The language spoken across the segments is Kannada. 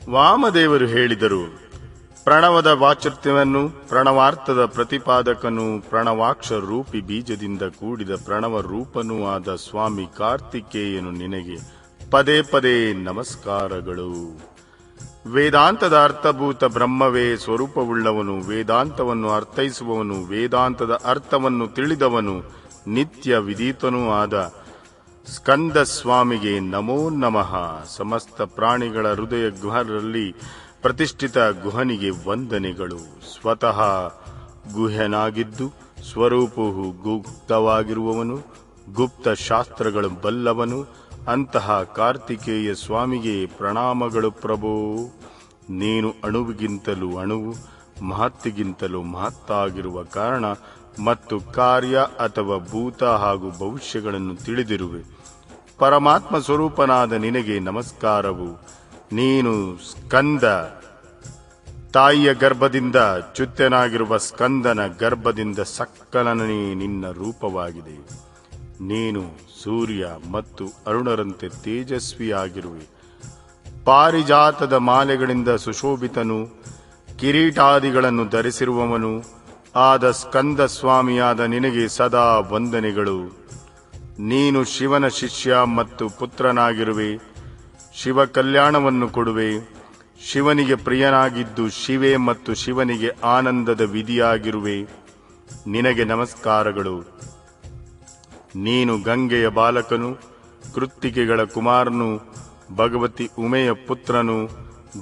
ವಾಮದೇವರು ಹೇಳಿದರು, ಪ್ರಣವದ ವಾಚರ್ತ್ಯವನ್ನು ಪ್ರಣವಾರ್ಥದ ಪ್ರತಿಪಾದಕನು ಪ್ರಣವಾಕ್ಷ ರೂಪಿ ಬೀಜದಿಂದ ಕೂಡಿದ ಪ್ರಣವ ರೂಪನೂ ಆದ ಸ್ವಾಮಿ ಕಾರ್ತಿಕೇಯನು ನಿನಗೆ ಪದೇ ಪದೇ ನಮಸ್ಕಾರಗಳು. ವೇದಾಂತದ ಅರ್ಥಭೂತ ಬ್ರಹ್ಮವೇ ಸ್ವರೂಪವುಳ್ಳವನು, ವೇದಾಂತವನ್ನು ಅರ್ಥೈಸುವವನು, ವೇದಾಂತದ ಅರ್ಥವನ್ನು ತಿಳಿದವನು, ನಿತ್ಯ ವಿದಿತನೂ ಆದ ಸ್ಕಂದ ಸ್ವಾಮಿಗೆ ನಮೋ ನಮಃ. ಸಮಸ್ತ ಪ್ರಾಣಿಗಳ ಹೃದಯ ಗುಹರಲ್ಲಿ ಪ್ರತಿಷ್ಠಿತ ಗುಹನಿಗೆ ವಂದನೆಗಳು. ಸ್ವತಃ ಗುಹ್ಯನಾಗಿದ್ದು ಸ್ವರೂಪವು ಗುಪ್ತವಾಗಿರುವವನು, ಗುಪ್ತ ಶಾಸ್ತ್ರಗಳು ಬಲ್ಲವನು, ಅಂತಹ ಕಾರ್ತಿಕೇಯ ಸ್ವಾಮಿಗೆ ಪ್ರಣಾಮಗಳು ಪ್ರಭೋ. ನೀನು ಅಣುವಿಗಿಂತಲೂ ಅಣುವು, ಮಹತ್ತಿಗಿಂತಲೂ ಮಹತ್ತಾಗಿರುವ ಕಾರಣ ಮತ್ತು ಕಾರ್ಯ ಅಥವಾ ಭೂತ ಹಾಗೂ ಭವಿಷ್ಯಗಳನ್ನು ತಿಳಿದಿರುವೆ. ಪರಮಾತ್ಮ ಸ್ವರೂಪನಾದ ನಿನಗೆ ನಮಸ್ಕಾರವು. ನೀನು ಸ್ಕಂದ. ತಾಯಿಯ ಗರ್ಭದಿಂದ ಚುತ್ತನಾಗಿರುವ ಸ್ಕಂದನ ಗರ್ಭದಿಂದ ಸಕ್ಕಲನೇ ನಿನ್ನ ರೂಪವಾಗಿದೆ. ನೀನು ಸೂರ್ಯ ಮತ್ತು ಅರುಣರಂತೆ ತೇಜಸ್ವಿಯಾಗಿರುವೆ. ಪಾರಿಜಾತದ ಮಾಲೆಗಳಿಂದ ಸುಶೋಭಿತನು, ಕಿರೀಟಾದಿಗಳನ್ನು ಧರಿಸಿರುವವನು ಆದ ಸ್ಕಂದ ಸ್ವಾಮಿಯಾದ ನಿನಗೆ ಸದಾ ವಂದನೆಗಳು. ನೀನು ಶಿವನ ಶಿಷ್ಯ ಮತ್ತು ಪುತ್ರನಾಗಿರುವೆ. ಶಿವ ಕಲ್ಯಾಣವನ್ನು ಕೊಡುವೆ. ಶಿವನಿಗೆ ಪ್ರಿಯನಾಗಿದ್ದು ಶಿವೆ ಮತ್ತು ಶಿವನಿಗೆ ಆನಂದದ ವಿಧಿಯಾಗಿರುವೆ. ನಿನಗೆ ನಮಸ್ಕಾರಗಳು. ನೀನು ಗಂಗೆಯ ಬಾಲಕನು, ಕೃತ್ತಿಕೆಗಳ ಕುಮಾರನು, ಭಗವತಿ ಉಮೆಯ ಪುತ್ರನು,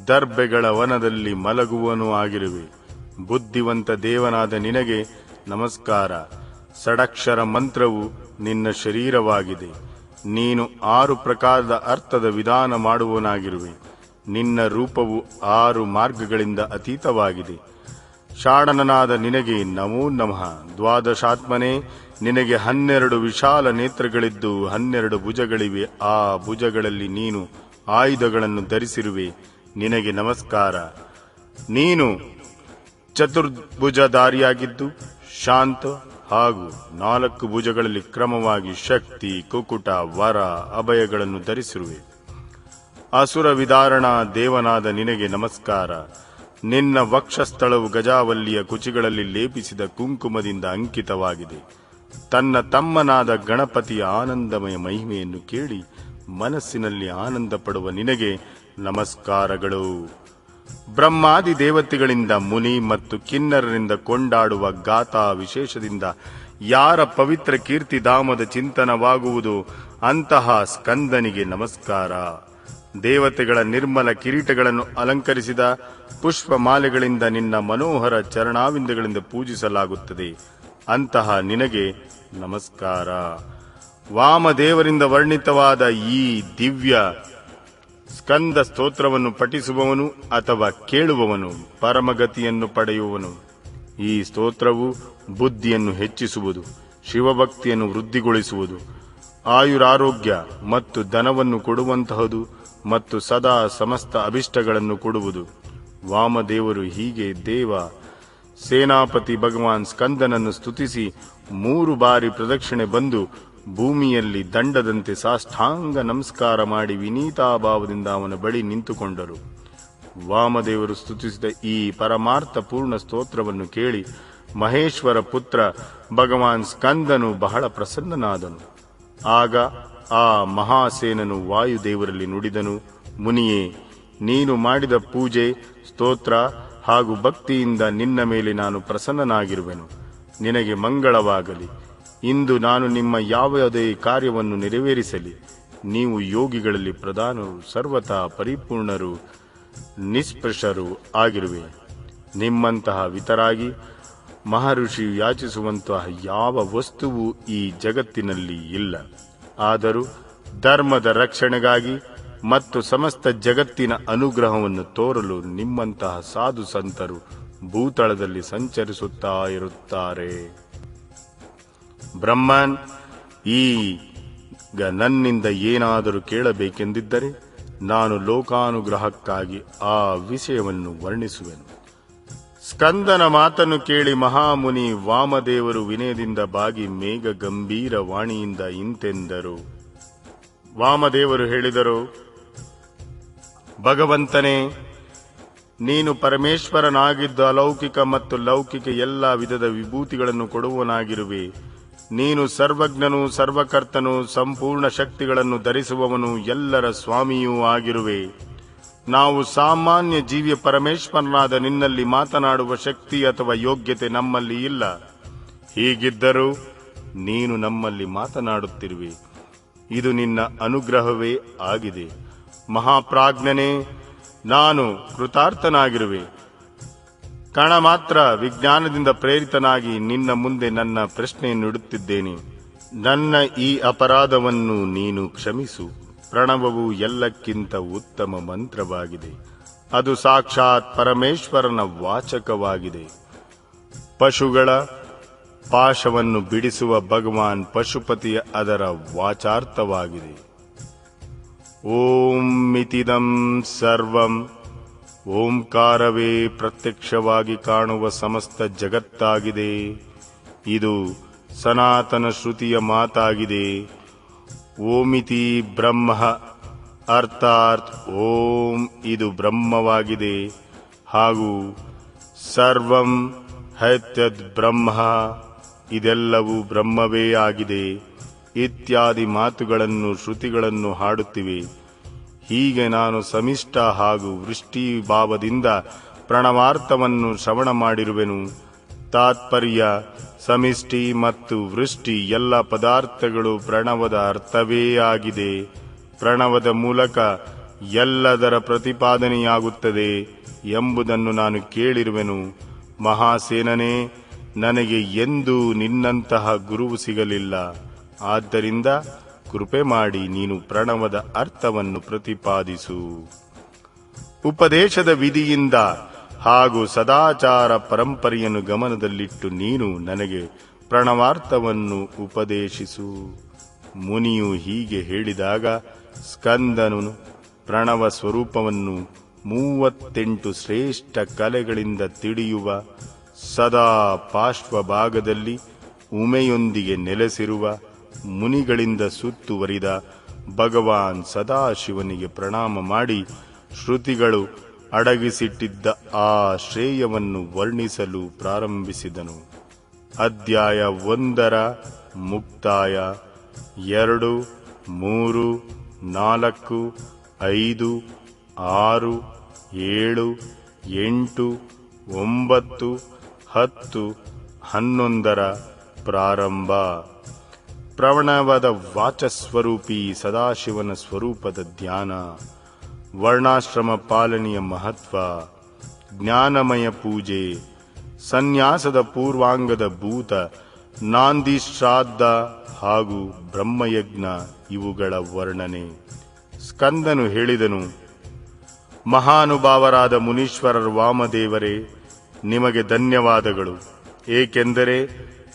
ದರ್ಬೆಗಳ ವನದಲ್ಲಿ ಮಲಗುವನು ಆಗಿರುವೆ. ಬುದ್ಧಿವಂತ ದೇವನಾದ ನಿನಗೆ ನಮಸ್ಕಾರ. ಸಡಕ್ಷರ ಮಂತ್ರವು ನಿನ್ನ ಶರೀರವಾಗಿದೆ. ನೀನು ಆರು ಪ್ರಕಾರದ ಅರ್ಥದ ವಿಧಾನ ಮಾಡುವನಾಗಿರುವೆ ನಿನ್ನ ರೂಪವು ಆರು ಮಾರ್ಗಗಳಿಂದ ಅತೀತವಾಗಿದೆ. ಷಾಡನನಾದ ನಿನಗೆ ನಮೋ ನಮಃ. ದ್ವಾದಶಾತ್ಮನೇ, ನಿನಗೆ ಹನ್ನೆರಡು ವಿಶಾಲ ನೇತ್ರಗಳಿದ್ದು ಹನ್ನೆರಡು ಭುಜಗಳಿವೆ. ಆ ಭುಜಗಳಲ್ಲಿ ನೀನು ಆಯುಧಗಳನ್ನು ಧರಿಸಿರುವೆ. ನಿನಗೆ ನಮಸ್ಕಾರ. ನೀನು ಚತುರ್ಭುಜಧಾರಿಯಾಗಿದ್ದು, ಶಾಂತ ಹಾಗೂ ನಾಲ್ಕು ಭುಜಗಳಲ್ಲಿ ಕ್ರಮವಾಗಿ ಶಕ್ತಿ, ಕುಕುಟ, ವರ, ಅಭಯಗಳನ್ನು ಧರಿಸಿರುವೆ. ಅಸುರ ವಿದಾರಣ, ದೇವನಾದ ನಿನಗೆ ನಮಸ್ಕಾರ. ನಿನ್ನ ವಕ್ಷಸ್ಥಳವು ಗಜಾವಲ್ಲಿಯ ಕುಚಿಗಳಲ್ಲಿ ಲೇಪಿಸಿದ ಕುಂಕುಮದಿಂದ ಅಂಕಿತವಾಗಿದೆ. ತನ್ನ ತಮ್ಮನಾದ ಗಣಪತಿಯ ಆನಂದಮಯ ಮಹಿಮೆಯನ್ನು ಕೇಳಿ ಮನಸ್ಸಿನಲ್ಲಿ ಆನಂದ ಪಡುವ ನಿನಗೆ ನಮಸ್ಕಾರಗಳು. ಬ್ರಹ್ಮಾದಿ ದೇವತೆಗಳಿಂದ ಮುನಿ ಮತ್ತು ಕಿನ್ನರರಿಂದ ಕೊಂಡಾಡುವ ಗಾಥಾ ವಿಶೇಷದಿಂದ ಯಾರ ಪವಿತ್ರ ಕೀರ್ತಿಧಾಮದ ಚಿಂತನವಾಗುವುದು ಅಂತಹ ಸ್ಕಂದನಿಗೆ ನಮಸ್ಕಾರ. ದೇವತೆಗಳ ನಿರ್ಮಲ ಕಿರೀಟಗಳನ್ನು ಅಲಂಕರಿಸಿದ ಪುಷ್ಪ ಮಾಲೆಗಳಿಂದ ನಿನ್ನ ಮನೋಹರ ಚರಣಾವಿಂದಗಳಿಂದ ಪೂಜಿಸಲಾಗುತ್ತದೆ. ಅಂತಹ ನಿನಗೆ ನಮಸ್ಕಾರ. ವಾಮದೇವರಿಂದ ವರ್ಣಿತವಾದ ಈ ದಿವ್ಯ ಸ್ಕಂದ ಸ್ತೋತ್ರವನ್ನು ಪಠಿಸುವವನು ಅಥವಾ ಕೇಳುವವನು ಪರಮಗತಿಯನ್ನು ಪಡೆಯುವವನು. ಈ ಸ್ತೋತ್ರವು ಬುದ್ಧಿಯನ್ನು ಹೆಚ್ಚಿಸುವುದು, ಶಿವಭಕ್ತಿಯನ್ನು ವೃದ್ಧಿಗೊಳಿಸುವುದು, ಆಯುರಾರೋಗ್ಯ ಮತ್ತು ಧನವನ್ನು ಕೊಡುವಂತಹದು ಮತ್ತು ಸದಾ ಸಮಸ್ತ ಅಭಿಷ್ಟಗಳನ್ನು ಕೊಡುವುದು. ವಾಮದೇವರು ಹೀಗೆ ದೇವ, ಸೇನಾಪತಿ ಭಗವಾನ್ ಸ್ಕಂದನನ್ನು ಸ್ತುತಿಸಿ ಮೂರು ಬಾರಿ ಪ್ರದಕ್ಷಿಣೆ ಬಂದು ಭೂಮಿಯಲ್ಲಿ ದಂಡದಂತೆ ಸಾಷ್ಟಾಂಗ ನಮಸ್ಕಾರ ಮಾಡಿ ವಿನೀತಾಭಾವದಿಂದ ಅವನ ಬಳಿ ನಿಂತುಕೊಂಡರು. ವಾಮದೇವರು ಸ್ತುತಿಸಿದ ಈ ಪರಮಾರ್ಥ ಪೂರ್ಣ ಸ್ತೋತ್ರವನ್ನು ಕೇಳಿ ಮಹೇಶ್ವರ ಪುತ್ರ ಭಗವಾನ್ ಸ್ಕಂದನು ಬಹಳ ಪ್ರಸನ್ನನಾದನು. ಆಗ ಆ ಮಹಾಸೇನನು ವಾಯುದೇವರಲ್ಲಿ ನುಡಿದನು, ಮುನಿಯೇ, ನೀನು ಮಾಡಿದ ಪೂಜೆ, ಸ್ತೋತ್ರ ಹಾಗೂ ಭಕ್ತಿಯಿಂದ ನಿನ್ನ ಮೇಲೆ ನಾನು ಪ್ರಸನ್ನನಾಗಿರುವೆನು. ನಿನಗೆ ಮಂಗಳವಾಗಲಿ. ಇಂದು ನಾನು ನಿಮ್ಮ ಯಾವುದೇ ಕಾರ್ಯವನ್ನು ನೆರವೇರಿಸಲಿ. ನೀವು ಯೋಗಿಗಳಲ್ಲಿ ಪ್ರಧಾನರು, ಸರ್ವತಾ ಪರಿಪೂರ್ಣರು ನಿಸ್ಪೃಶರು ಆಗಿರುವೆ. ನಿಮ್ಮಂತಹ ವಿತರಾಗಿ ಮಹರ್ಷಿ ಯಾಚಿಸುವಂತಹ ಯಾವ ವಸ್ತುವು ಈ ಜಗತ್ತಿನಲ್ಲಿ ಇಲ್ಲ. ಆದರೂ ಧರ್ಮದ ರಕ್ಷಣೆಗಾಗಿ ಮತ್ತು ಸಮಸ್ತ ಜಗತ್ತಿನ ಅನುಗ್ರಹವನ್ನು ತೋರಲು ನಿಮ್ಮಂತಹ ಸಾಧು ಸಂತರು ಭೂತಳದಲ್ಲಿ ಸಂಚರಿಸುತ್ತಾ ಇರುತ್ತಾರೆ. ಬ್ರಹ್ಮನ್, ಈ ನನ್ನಿಂದ ಏನಾದರೂ ಕೇಳಬೇಕೆಂದಿದ್ದರೆ ನಾನು ಲೋಕಾನುಗ್ರಹಕ್ಕಾಗಿ ಆ ವಿಷಯವನ್ನು ವರ್ಣಿಸುವೆನು. ಸ್ಕಂದನ ಮಾತನ್ನು ಕೇಳಿ ಮಹಾಮುನಿ ವಾಮದೇವರು ವಿನಯದಿಂದ ಬಾಗಿ ಮೇಘ ಗಂಭೀರ ವಾಣಿಯಿಂದ ಇಂತೆಂದರು. ವಾಮದೇವರು ಹೇಳಿದರು, ಭಗವಂತನೇ, ನೀನು ಪರಮೇಶ್ವರನಾಗಿದ್ದು ಅಲೌಕಿಕ ಮತ್ತು ಲೌಕಿಕ ಎಲ್ಲ ವಿಧದ ವಿಭೂತಿಗಳನ್ನು ಕೊಡುವನಾಗಿರುವೆ ನೀನು ಸರ್ವಜ್ಞನು ಸರ್ವಕರ್ತನು ಸಂಪೂರ್ಣ ಶಕ್ತಿಗಳನ್ನು ಧರಿಸುವವನು ಎಲ್ಲರ ಸ್ವಾಮಿಯೂ ಆಗಿರುವೆ. ನಾವು ಸಾಮಾನ್ಯ ಜೀವಿಯ ಪರಮೇಶ್ವರನಾದ ನಿನ್ನಲ್ಲಿ ಮಾತನಾಡುವ ಶಕ್ತಿ ಅಥವಾ ಯೋಗ್ಯತೆ ನಮ್ಮಲ್ಲಿ ಇಲ್ಲ. ಹೀಗಿದ್ದರೂ ನೀನು ನಮ್ಮಲ್ಲಿ ಮಾತನಾಡುತ್ತಿರುವೆ. ಇದು ನಿನ್ನ ಅನುಗ್ರಹವೇ ಆಗಿದೆ. ಮಹಾಪ್ರಾಜ್ಞನೇ, ನಾನು ಕೃತಾರ್ಥನಾಗಿರುವೆ. ಕಣ ಮಾತ್ರ ವಿಜ್ಞಾನದಿಂದ ಪ್ರೇರಿತನಾಗಿ ನಿನ್ನ ಮುಂದೆ ನನ್ನ ಪ್ರಶ್ನೆಯನ್ನು ಇಡುತ್ತಿದ್ದೇನೆ ನನ್ನ ಈ ಅಪರಾಧವನ್ನು ನೀನು ಕ್ಷಮಿಸು. ಪ್ರಣವವು ಎಲ್ಲಕ್ಕಿಂತ ಉತ್ತಮ ಮಂತ್ರವಾಗಿದೆ. ಅದು ಸಾಕ್ಷಾತ್ ಪರಮೇಶ್ವರನ ವಾಚಕವಾಗಿದೆ. ಪಶುಗಳ ಪಾಶವನ್ನು ಬಿಡಿಸುವ ಭಗವಾನ್ ಪಶುಪತಿಯ ಅದರ ವಾಚಾರ್ಥವಾಗಿದೆ. ಓಂ ಮಿತಿದಂ ಸರ್ವಂ ಓಂಕಾರವೇ ಪ್ರತ್ಯಕ್ಷವಾಗಿ ಕಾಣುವ ಸಮಸ್ತ ಜಗತ್ತಾಗಿದೆ. ಇದು ಸನಾತನ ಶ್ರುತಿಯ ಮಾತಾಗಿದೆ. ಓಮಿತಿ ಬ್ರಹ್ಮ, ಅರ್ಥಾತ್ ಓಂ ಇದು ಬ್ರಹ್ಮವಾಗಿದೆ. ಹಾಗೂ ಸರ್ವಂ ಹೈತ್ಯದ್ ಬ್ರಹ್ಮ, ಇದೆಲ್ಲವೂ ಬ್ರಹ್ಮವೇ ಆಗಿದೆ. ಇತ್ಯಾದಿ ಮಾತುಗಳನ್ನು, ಶ್ರುತಿಗಳನ್ನು ಹಾಡುತ್ತಿವೆ. ಹೀಗೆ ನಾನು ಸಮಿಷ್ಟ ಹಾಗೂ ವೃಷ್ಟಿ ಭಾವದಿಂದ ಪ್ರಣವಾರ್ಥವನ್ನು ಶ್ರವಣ ಮಾಡಿರುವೆನು. ತಾತ್ಪರ್ಯ, ಸಮಿಷ್ಟಿ ಮತ್ತು ವೃಷ್ಟಿ ಎಲ್ಲ ಪದಾರ್ಥಗಳು ಪ್ರಣವದ ಅರ್ಥವೇ ಆಗಿದೆ. ಪ್ರಣವದ ಮೂಲಕ ಎಲ್ಲದರ ಪ್ರತಿಪಾದನೆಯಾಗುತ್ತದೆ ಎಂಬುದನ್ನು ನಾನು ಕೇಳಿರುವೆನು. ಮಹಾಸೇನನೇ, ನನಗೆ ಎಂದೂ ನಿನ್ನಂತಹ ಗುರುವು ಸಿಗಲಿಲ್ಲ. ಆದ್ದರಿಂದ ಕೃಪೆ ಮಾಡಿ ನೀನು ಪ್ರಣವದ ಅರ್ಥವನ್ನು ಪ್ರತಿಪಾದಿಸು. ಉಪದೇಶದ ವಿಧಿಯಿಂದ ಹಾಗೂ ಸದಾಚಾರ ಪರಂಪರೆಯನ್ನು ಗಮನದಲ್ಲಿಟ್ಟು ನೀನು ನನಗೆ ಪ್ರಣವಾರ್ಥವನ್ನು ಉಪದೇಶಿಸು. ಮುನಿಯು ಹೀಗೆ ಹೇಳಿದಾಗ ಸ್ಕಂದನು ಪ್ರಣವ ಸ್ವರೂಪವನ್ನು ಮೂವತ್ತೆಂಟು ಶ್ರೇಷ್ಠ ಕಲೆಗಳಿಂದ ತಿಳಿಯುವ ಸದಾ ಪಾರ್ಶ್ವಭಾಗದಲ್ಲಿ ಉಮೆಯೊಂದಿಗೆ ನೆಲೆಸಿರುವ ಮುನಿಗಳಿಂದ ಸುತ್ತುವರಿದ ಭಗವಾನ್ ಸದಾಶಿವನಿಗೆ ಪ್ರಣಾಮ ಮಾಡಿ ಶ್ರುತಿಗಳು ಅಡಗಿಸಿಟ್ಟಿದ್ದ ಆ ಶ್ರೇಯವನ್ನು ವರ್ಣಿಸಲು ಪ್ರಾರಂಭಿಸಿದನು. ಅಧ್ಯಾಯ ಒಂದರ ಮುಕ್ತಾಯ ಎರಡು, ಮೂರು, ನಾಲ್ಕು, ಐದು, ಆರು, ಏಳು, ಎಂಟು, ಒಂಬತ್ತು, ಹತ್ತು, ಹನ್ನೊಂದರ ಪ್ರಾರಂಭ. ಪ್ರವಣವಾದ ವಾಚಸ್ವರೂಪಿ ಸದಾಶಿವನ ಸ್ವರೂಪದ ಧ್ಯಾನ, ವರ್ಣಾಶ್ರಮ ಪಾಲನೆಯ ಮಹತ್ವ, ಜ್ಞಾನಮಯ ಪೂಜೆ, ಸನ್ಯಾಸದ ಪೂರ್ವಾಂಗದ ಭೂತ ನಾಂದಿ ಶ್ರಾದ್ದ ಹಾಗೂ ಬ್ರಹ್ಮಯಜ್ಞ ಇವುಗಳ ವರ್ಣನೆ. ಸ್ಕಂದನು ಹೇಳಿದನು, ಮಹಾನುಭಾವರಾದ ಮುನೀಶ್ವರರು ವಾಮದೇವರೇ, ನಿಮಗೆ ಧನ್ಯವಾದಗಳು. ಏಕೆಂದರೆ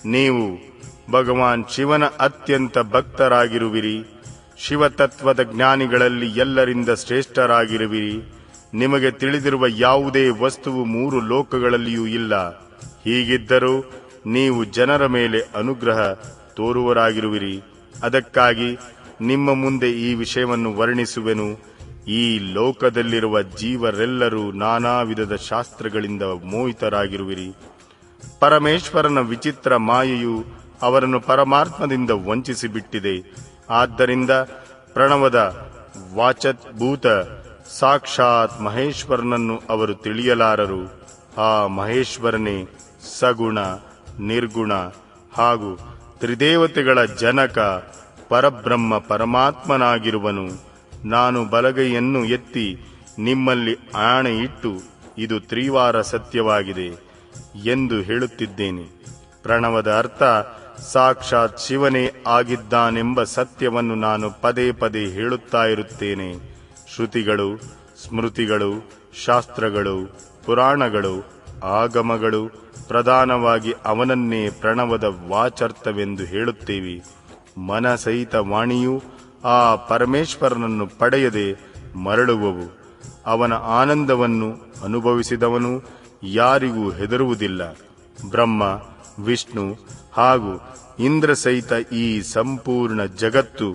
ನೀವು ಭಗವಾನ್ ಶಿವನ ಅತ್ಯಂತ ಭಕ್ತರಾಗಿರುವಿರಿ. ಶಿವತತ್ವದ ಜ್ಞಾನಿಗಳಲ್ಲಿ ಎಲ್ಲರಿಂದ ಶ್ರೇಷ್ಠರಾಗಿರುವಿರಿ. ನಿಮಗೆ ತಿಳಿದಿರುವ ಯಾವುದೇ ವಸ್ತುವು ಮೂರು ಲೋಕಗಳಲ್ಲಿಯೂ ಇಲ್ಲ. ಹೀಗಿದ್ದರೂ ನೀವು ಜನರ ಮೇಲೆ ಅನುಗ್ರಹ ತೋರುವರಾಗಿರುವಿರಿ. ಅದಕ್ಕಾಗಿ ನಿಮ್ಮ ಮುಂದೆ ಈ ವಿಷಯವನ್ನು ವರ್ಣಿಸುವೆನು. ಈ ಲೋಕದಲ್ಲಿರುವ ಜೀವರೆಲ್ಲರೂ ನಾನಾ ವಿಧದ ಶಾಸ್ತ್ರಗಳಿಂದ ಮೋಹಿತರಾಗಿರುವಿರಿ. ಪರಮೇಶ್ವರನ ವಿಚಿತ್ರ ಮಾಯೆಯು ಅವರನ್ನು ಪರಮಾತ್ಮದಿಂದ ವಂಚಿಸಿಬಿಟ್ಟಿದೆ. ಆದ್ದರಿಂದ ಪ್ರಣವದ ವಾಚಭೂತ ಸಾಕ್ಷಾತ್ ಮಹೇಶ್ವರನನ್ನು ಅವರು ತಿಳಿಯಲಾರರು. ಆ ಮಹೇಶ್ವರನೇ ಸಗುಣ, ನಿರ್ಗುಣ ಹಾಗೂ ತ್ರಿದೇವತೆಗಳ ಜನಕ, ಪರಬ್ರಹ್ಮ ಪರಮಾತ್ಮನಾಗಿರುವನು. ನಾನು ಬಲಗೈಯನ್ನು ಎತ್ತಿ ನಿಮ್ಮಲ್ಲಿ ಆಣೆ ಇಟ್ಟು ಇದು ತ್ರಿವಾರ ಸತ್ಯವಾಗಿದೆ ಎಂದು ಹೇಳುತ್ತಿದ್ದೇನೆ. ಪ್ರಣವದ ಅರ್ಥ ಸಾಕ್ಷಾತ್ ಶಿವನೇ ಆಗಿದ್ದಾನೆಂಬ ಸತ್ಯವನ್ನು ನಾನು ಪದೇ ಪದೇ ಹೇಳುತ್ತಾ ಇರುತ್ತೇನೆ. ಶ್ರುತಿಗಳು, ಸ್ಮೃತಿಗಳು, ಶಾಸ್ತ್ರಗಳು, ಪುರಾಣಗಳು, ಆಗಮಗಳು ಪ್ರಧಾನವಾಗಿ ಅವನನ್ನೇ ಪ್ರಣವದ ವಾಚರ್ಥವೆಂದು ಹೇಳುತ್ತೇವೆ. ಮನಸಹಿತ ವಾಣಿಯು ಆ ಪರಮೇಶ್ವರನನ್ನು ಪಡೆಯದೆ ಮರಳುವವು. ಅವನ ಆನಂದವನ್ನು ಅನುಭವಿಸಿದವನು ಯಾರಿಗೂ ಹೆದರುವುದಿಲ್ಲ. ಬ್ರಹ್ಮ ವಿಷ್ಣು ಹಾಗೂ ಇಂದ್ರ ಸಹಿತ ಈ ಸಂಪೂರ್ಣ ಜಗತ್ತು,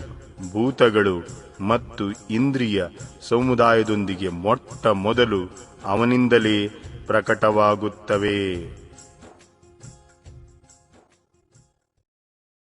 ಭೂತಗಳು ಮತ್ತು ಇಂದ್ರಿಯ ಸಮುದಾಯದೊಂದಿಗೆ ಮೊಟ್ಟ ಮೊದಲು ಅವನಿಂದಲೇ ಪ್ರಕಟವಾಗುತ್ತವೆ.